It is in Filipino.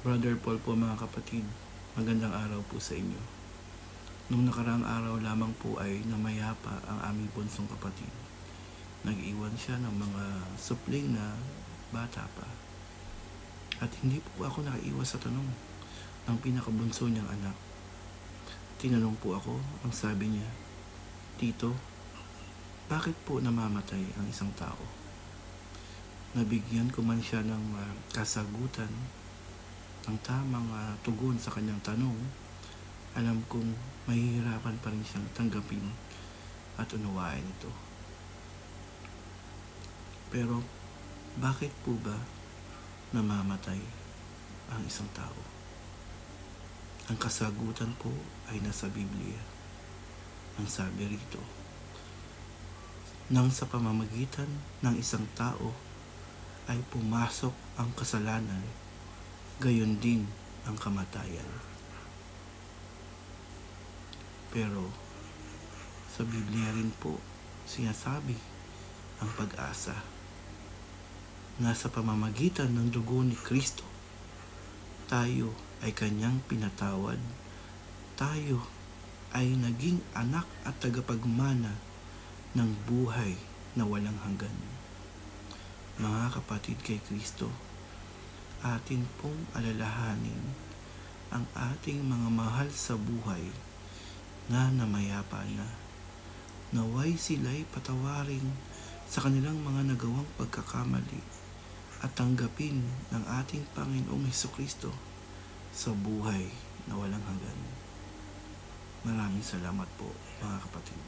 Brother Paul po mga kapatid, magandang araw po sa inyo. Nung nakaraang araw lamang po ay namayapa ang aming bunsong kapatid. Nag-iwan siya ng mga supling na bata pa. At hindi po ako nakaiwas sa tanong ng pinakabunso niyang anak. Tinanong po ako, ang sabi niya, Tito, bakit po namamatay ang isang tao? Nabigyan ko man siya ng ah, kasagutan ang tamang ah, tugon sa kanyang tanong, alam kong mahihirapan pa rin siyang tanggapin at unawain ito. Pero, bakit po ba namamatay ang isang tao? Ang kasagutan po ay nasa Biblia. Ang sabi rito, nang sa pamamagitan ng isang tao ay pumasok ang kasalanan gayon din ang kamatayan. Pero sa Biblia rin po sinasabi ang pag-asa. Nasa pamamagitan ng dugo ni Kristo, tayo ay kanyang pinatawad. Tayo ay naging anak at tagapagmana ng buhay na walang hanggan. Mga kapatid kay Kristo, atin pong alalahanin ang ating mga mahal sa buhay na namayapa na. Naway sila'y patawarin sa kanilang mga nagawang pagkakamali at tanggapin ng ating Panginoong Heso Kristo sa buhay na walang hanggan. Maraming salamat po mga kapatid.